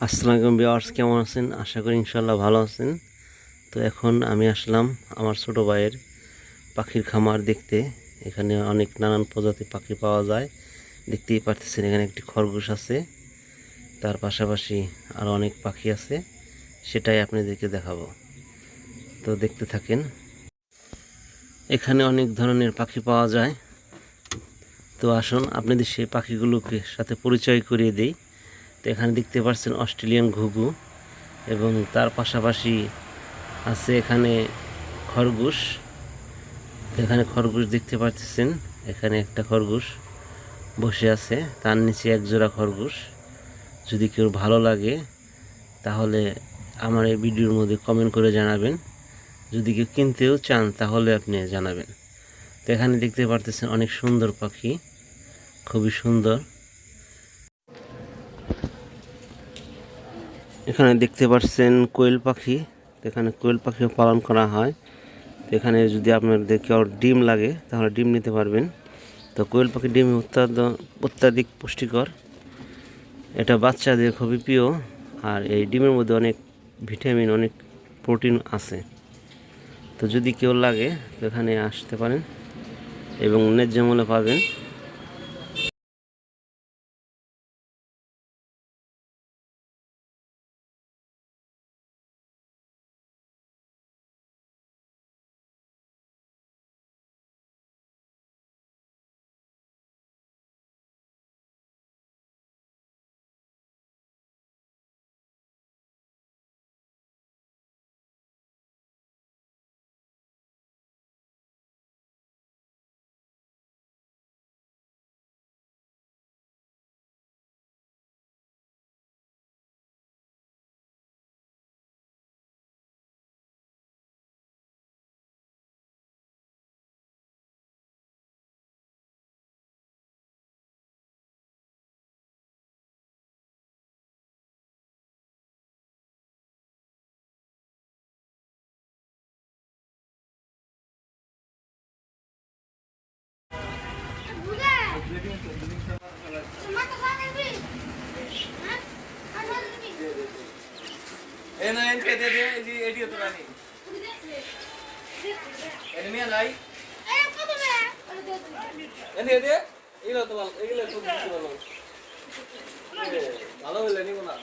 আসসালামাইকুম বিয়ার্স কেমন আছেন? আশা করি ইনশাল্লাহ ভালো আছেন। তো এখন আমি আসলাম আমার ছোট ভাইয়ের পাখির খামার দেখতে। এখানে অনেক নানান প্রজাতির পাখি পাওয়া যায়। দেখতেই পারতেছেন এখানে একটি খরগোশ আছে। তার পাশাপাশি আরও অনেক পাখি আছে। সেটাই আপনাদেরকে দেখাবো। তো দেখতে থাকেন। এখানে অনেক ধরনের পাখি পাওয়া যায়। তো আসুন আপনাদের সেই পাখিগুলোকে সাথে পরিচয় করিয়ে দেই। তো এখানে দেখতে পাচ্ছেন অস্ট্রেলিয়ান ঘুঘু এবং তার পাশাপাশি আছে এখানে খরগোশ। এখানে খরগোশ দেখতে পাচ্ছেন, এখানে একটা খরগোশ বসে আছে, তার নিচে এক জোড়া খরগোশ। যদি কেউ ভালো লাগে, তাহলে আমার এই ভিডিওর মধ্যে কমেন্ট করে জানাবেন। যদি কেউ কিনতেও চান, তাহলে আপনি জানাবেন। তো এখানে দেখতে পারতেছেন অনেক সুন্দর পাখি, খুবই সুন্দর। এখানে দেখতে পাচ্ছেন কোয়েল পাখি। এখানে কোয়েল পাখিও পালন করা হয়। তো এখানে যদি আপনাদের কেউ ডিম লাগে, তাহলে ডিম নিতে পারবেন। তো কোয়েল পাখির ডিম অত্যাদ অত্যাধিক পুষ্টিকর। এটা বাচ্চাদের খুবই প্রিয়। আর এই ডিমের মধ্যে অনেক ভিটামিন, অনেক প্রোটিন আছে। তো যদি কেউ লাগে, তো এখানে আসতে পারেন এবং ন্যায্য মূল্যে পাবেন। ভালো হইলে নিব না।